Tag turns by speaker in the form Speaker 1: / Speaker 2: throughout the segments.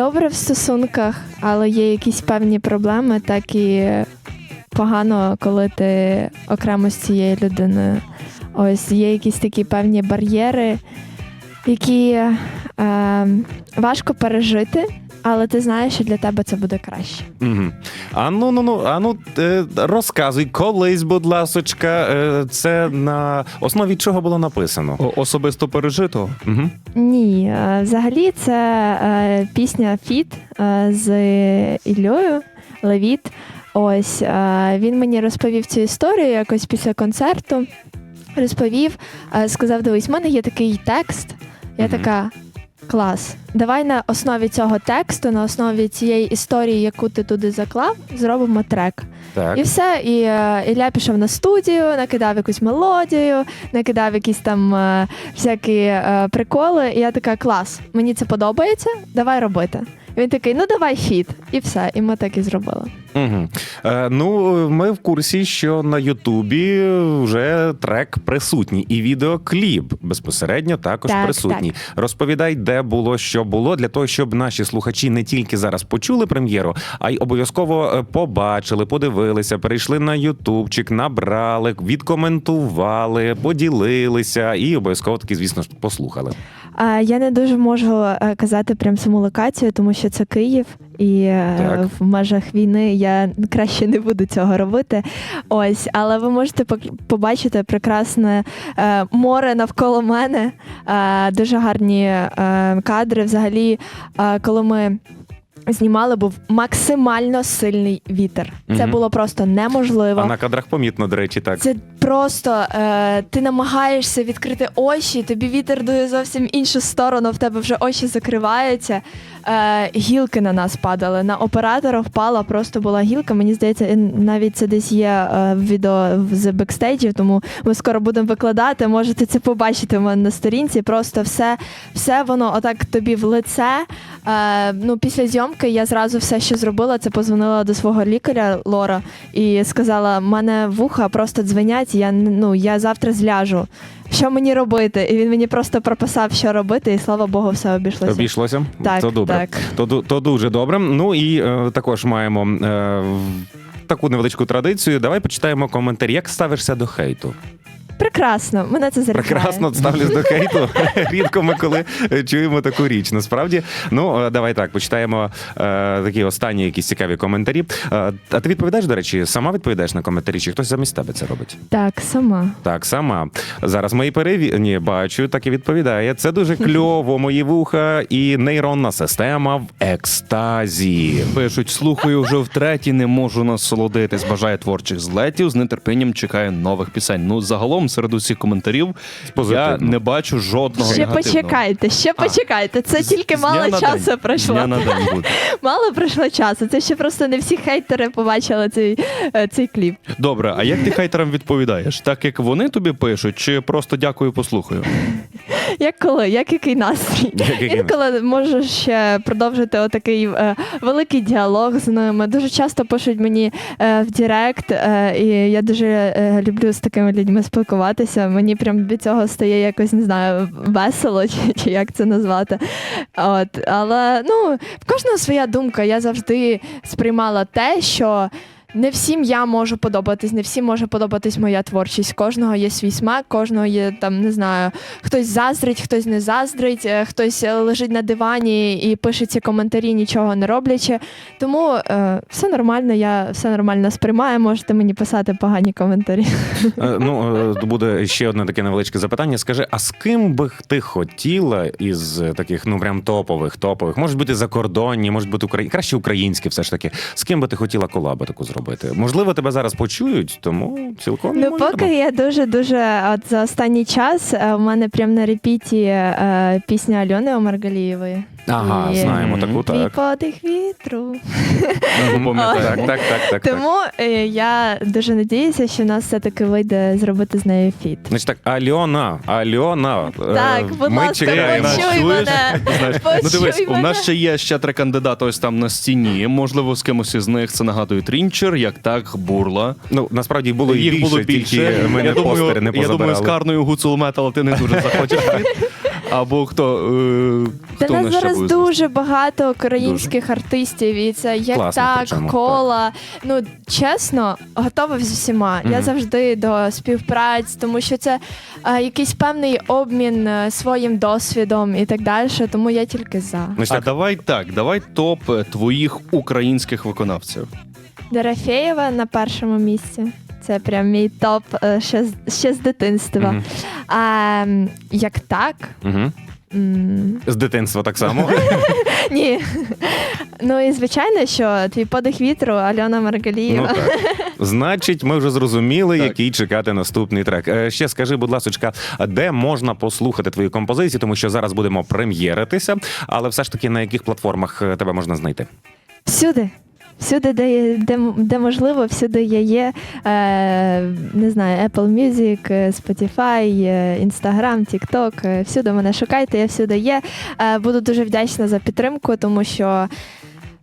Speaker 1: добре в стосунках, але є якісь певні проблеми, так і погано, коли ти окремо з цією людиною. Ось є якісь такі певні бар'єри, які е, важко пережити, але ти знаєш, що для тебе це буде краще.
Speaker 2: Угу. А ну ну ну, а ну е, розказуй, колись, будь ласочка, е, це на основі чого було написано?
Speaker 3: О- Особисто пережито.
Speaker 2: Угу.
Speaker 1: Ні, е, взагалі це е, пісня Фіт е, з Іллею Левіт. Ось е, він мені розповів цю історію якось після концерту. Розповів, е, сказав: дивись, в мене є такий текст. Я
Speaker 2: Мгм.
Speaker 1: така. Клас. Давай на основі цього тексту, на основі цієї історії, яку ти туди заклав, зробимо трек.
Speaker 2: Так.
Speaker 1: І все. І е, Ілля пішов на студію, накидав якусь мелодію, накидав якісь там е, всякі е, приколи. І я така, клас, мені це подобається, давай робити. І він такий, ну давай фіт. І все. І ми так і зробили.
Speaker 2: Угу. Е, ну, ми в курсі, що на Ютубі вже трек присутній, і відеокліп безпосередньо також
Speaker 1: Так,
Speaker 2: присутній. Розповідай, де було, що було, для того, щоб наші слухачі не тільки зараз почули прем'єру, а й обов'язково е, побачили, подивилися, перейшли на Ютубчик, набрали, відкоментували, поділилися і обов'язково таки, звісно послухали.
Speaker 1: А я не дуже можу е, казати прям саму локацію, тому що це Київ, і е,
Speaker 2: Так.
Speaker 1: в межах війни я краще не буду цього робити. Ось, але ви можете побачити прекрасне е, море навколо мене. Дуже гарні кадри. Взагалі, коли ми. Знімали був максимально сильний вітер. Це
Speaker 2: Мгм.
Speaker 1: було просто неможливо.
Speaker 2: А на кадрах помітно, до речі, так.
Speaker 1: Це просто е, ти намагаєшся відкрити очі, тобі вітер дує зовсім іншу сторону, в тебе вже очі закриваються. Е, гілки на нас падали. На оператора впала, просто була гілка. Мені здається, і навіть це десь є е, в відео з бекстейджів, тому ми скоро будемо викладати. Можете це побачити в мене на сторінці. Просто все, все воно отак тобі в лице. Е, ну, після зйомки я зразу все, що зробила, це позвонила до свого лікаря Лора і сказала: мене вуха просто дзвенять, я ну я завтра зляжу. Що мені робити? І він мені просто прописав, що робити, і слава Богу, все обійшлося.
Speaker 2: Обійшлося?
Speaker 1: Так,
Speaker 2: то добре.
Speaker 1: так.
Speaker 2: То, то дуже добре. Ну і е, також маємо е, таку невеличку традицію. Давай почитаємо коментарі. Як ставишся до хейту?
Speaker 1: Прекрасно, мене це заряджає.
Speaker 2: Прекрасно ставлюсь до хейту. Рідко ми коли е, чуємо таку річ. Насправді, ну е, давай так, почитаємо е, такі останні якісь цікаві коментарі. Е, а ти відповідаєш, до речі, сама відповідаєш на коментарі, чи хтось замість тебе це робить?
Speaker 1: Так, сама.
Speaker 2: Так, сама. Зараз мої перевірні бачу, так і відповідає. Це дуже кльово, мої вуха і нейронна система в екстазі.
Speaker 3: Пишуть, слухаю вже втретє, не можу насолодитись. Бажаю творчих злетів. З нетерпінням чекаю нових пісень. Ну, загалом, серед усіх коментарів, я не бачу жодного
Speaker 1: Ще
Speaker 3: негативного.
Speaker 1: почекайте, ще
Speaker 3: А.
Speaker 1: почекайте. Це тільки
Speaker 3: З дня
Speaker 1: мало
Speaker 3: на
Speaker 1: часу
Speaker 3: день.
Speaker 1: пройшло.
Speaker 3: Дня на день буде.
Speaker 1: Мало пройшло часу. Це ще просто не всі хейтери побачили цей, е, цей кліп.
Speaker 3: Добре, а як ти хейтерам відповідаєш? Так як вони тобі пишуть, чи просто дякую, послухаю?
Speaker 1: Як коли, як який настрій? Інколи можеш ще продовжити отакий е, великий діалог з ними. Дуже часто пишуть мені е, в Директ, е, і я дуже е, люблю з такими людьми спілкуватися. Мені прям від цього стає якось не знаю весело, чи, чи як це назвати. От, але ну в кожного своя думка. Я завжди сприймала те, що. Не всім я можу подобатись, не всім може подобатись моя творчість. Кожного є свій смак, кожного є там, не знаю, хтось заздрить, хтось не заздрить, е, хтось е, лежить на дивані і пише ці коментарі, нічого не роблячи. Тому е, все нормально, я все нормально сприймаю. Можете мені писати погані коментарі.
Speaker 2: Е, Ну, е, буде ще одне таке невеличке запитання. Скажи, а з ким би ти хотіла із е, таких, ну прям топових, топових? Можуть бути закордонні, можуть бути українські, краще українські, все ж таки. З ким би ти хотіла колабу таку зробити? Можливо, тебе зараз почують, тому цілком
Speaker 1: Ну,
Speaker 2: ймовірно.
Speaker 1: поки я дуже дуже от за останній час е, у мене прям на репіті е, пісня Альони Омаргалієвої.
Speaker 2: Ага,
Speaker 1: І-
Speaker 2: знаємо таку,
Speaker 1: Твій
Speaker 2: так.
Speaker 1: подих вітру.
Speaker 2: Мгм.
Speaker 3: пам'ятаю.
Speaker 2: Так, так, так, так. так.
Speaker 1: Тому е, я дуже надіюся, що в нас все-таки вийде зробити з нею фіт.
Speaker 2: Значить так, Альона, Альона. е,
Speaker 1: Так, будь
Speaker 2: ми
Speaker 1: ласка,
Speaker 2: чекаємо.
Speaker 1: почуй
Speaker 3: Чуєш?
Speaker 1: мене. Почуй
Speaker 3: ну дивись, у
Speaker 1: мене.
Speaker 3: нас ще є ще три кандидати ось там на стіні. Можливо, з кимось із них це нагадує Трінчер, як так, бурла.
Speaker 2: Ну, насправді було і
Speaker 3: Їх
Speaker 2: більше,
Speaker 3: було більше.
Speaker 2: тільки ми
Speaker 3: я
Speaker 2: не
Speaker 3: думаю,
Speaker 2: постери не
Speaker 3: я думаю, з
Speaker 2: позабирали.
Speaker 3: карною гуцул метал ти не дуже захочеш. Або хто, е,
Speaker 1: Та
Speaker 3: у
Speaker 1: нас
Speaker 3: ще
Speaker 1: зараз
Speaker 3: буде?
Speaker 1: дуже багато українських артистів, і це як
Speaker 2: Класно,
Speaker 1: так,
Speaker 2: причому,
Speaker 1: кола. Ну чесно, готова з усіма. Я
Speaker 2: Мгм.
Speaker 1: завжди до співпраць, тому що це е, якийсь певний обмін е, своїм досвідом і так далі. Тому я тільки за.
Speaker 2: Ну,
Speaker 3: А
Speaker 2: так,
Speaker 3: давай так, давай топ е, твоїх українських виконавців.
Speaker 1: Дорофєєва на першому місці. Це прям мій топ е, ще, з- ще з дитинства.
Speaker 2: Мгм.
Speaker 1: А м, як так?
Speaker 2: Мгм.
Speaker 1: м,
Speaker 2: З дитинства так само.
Speaker 1: Ні. Ну і звичайно, що твій подих вітру Альона
Speaker 2: Ну
Speaker 1: Маргалієва.
Speaker 2: так. Значить, ми вже зрозуміли,
Speaker 3: Так.
Speaker 2: який чекати наступний трек. Е, Ще скажи, будь ласка, де можна послухати твої композиції, тому що зараз будемо прем'єритися, але все ж таки на яких платформах е, тебе можна знайти?
Speaker 1: Всюди. Всюди, де, де, де можливо, всюди я є. Е, не знаю, Apple Music, е, Spotify, е, Instagram, TikTok. е, Всюди мене шукайте, я всюди є. Е, буду дуже вдячна за підтримку, тому що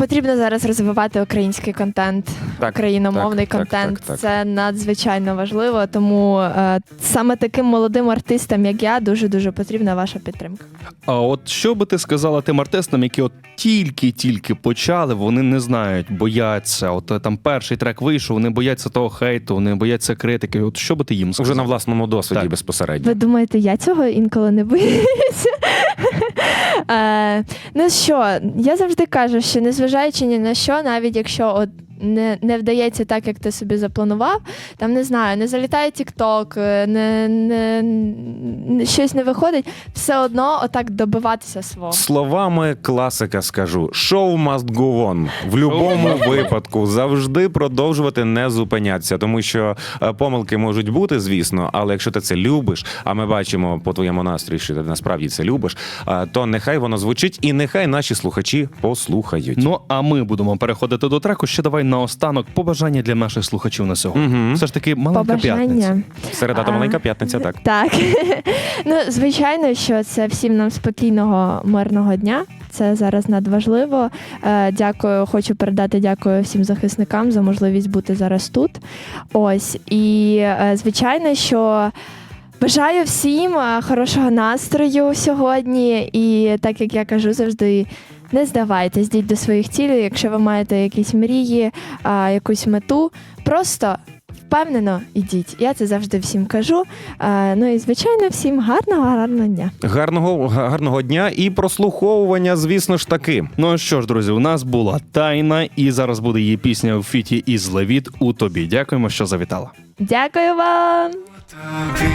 Speaker 1: потрібно зараз розвивати український контент,
Speaker 2: Так,
Speaker 1: україномовний
Speaker 2: так, так,
Speaker 1: контент.
Speaker 2: так, так.
Speaker 1: Це надзвичайно важливо. Тому е, саме таким молодим артистам, як я, дуже дуже потрібна ваша підтримка.
Speaker 3: А от що би ти сказала тим артистам, які от тільки-тільки почали, вони не знають, бояться. От е, там перший трек вийшов, вони бояться того хейту, вони бояться критики. От що би ти їм сказав?
Speaker 2: Вже на власному досвіді
Speaker 3: Так.
Speaker 2: безпосередньо.
Speaker 1: Ви думаєте, я цього інколи не боюся? Е, ну що, я завжди кажу, що незважаючи ні на що, навіть якщо от не, не вдається так, як ти собі запланував, там не знаю, не залітає TikTok, е, не, не, не, щось не виходить, все одно отак добиватися свого.
Speaker 2: Словами класика скажу: шоу must go on. В будь-якому випадку завжди продовжувати не зупинятися, тому що е, помилки можуть бути, звісно, але якщо ти це любиш, а ми бачимо по твоєму настрою, що ти насправді це любиш, е, то нехай воно звучить, і нехай наші слухачі послухають.
Speaker 3: Ну а ми будемо переходити до треку. Ще давай наостанок побажання для наших слухачів на сьогодні.
Speaker 2: Мгм.
Speaker 3: Все ж таки маленька п'ятниця.
Speaker 1: Побажання.
Speaker 2: Середа та
Speaker 1: А,
Speaker 2: маленька п'ятниця, так.
Speaker 1: Так. ну, звичайно, що це всім нам спокійного, мирного дня. Це зараз надважливо. Е, дякую, хочу передати дякую всім захисникам за можливість бути зараз тут. Ось. І е, звичайно, що. Бажаю всім е, хорошого настрою сьогодні, і так як я кажу завжди, не здавайтесь, йдіть до своїх цілей. Якщо ви маєте якісь мрії, а, якусь мету, просто впевнено йдіть. Я це завжди всім кажу. Е, Ну і звичайно, всім гарного, гарного дня.
Speaker 2: Гарного гарного дня і прослуховування, звісно ж таки.
Speaker 3: Ну що ж, друзі, у нас була тайна, і зараз буде її пісня у фіті із Левіт у тобі. Дякуємо, що завітала.
Speaker 1: Дякую вам!
Speaker 4: тобі,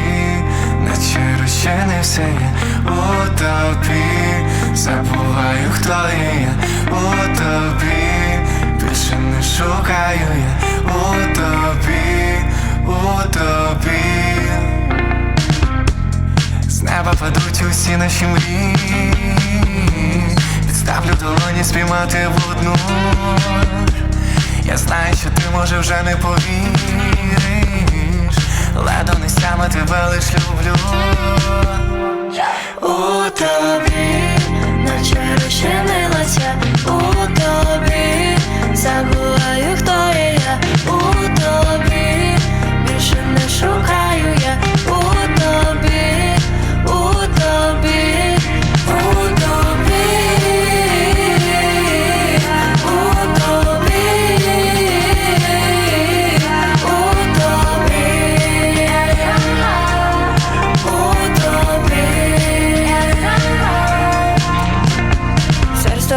Speaker 4: наче розчинився я у тобі, забуваю, хто я у тобі, більше не шукаю я у тобі, у тобі. З неба падуть усі наші мрії, підставлю долоні спіймати в одну. Я знаю, що ти може вже не повіриш, ледо нестями тебе лиш люблю. У тобі, наче у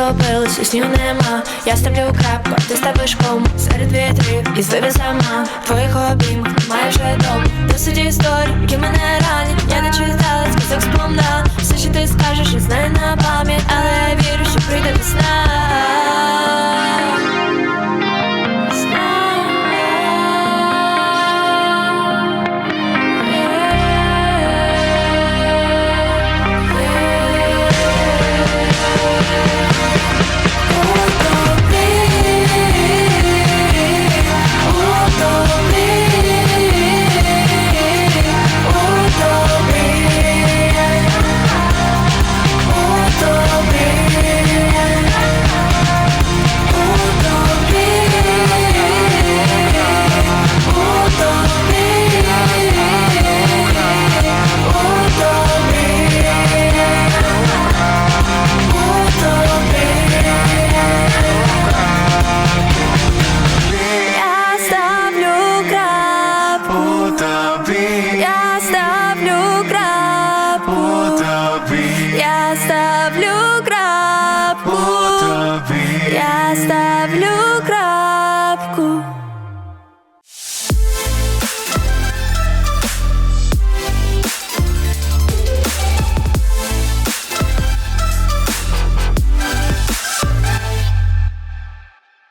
Speaker 4: Все розтопилось, снів нема. Я ставлю крапку, ти ставиш кому? Серед вітрів і зливи сама Твоїх обіймах немає вже дому. Досить історій, які мене ранять. Я не читала, сказок сповна. Все, що ти скажеш,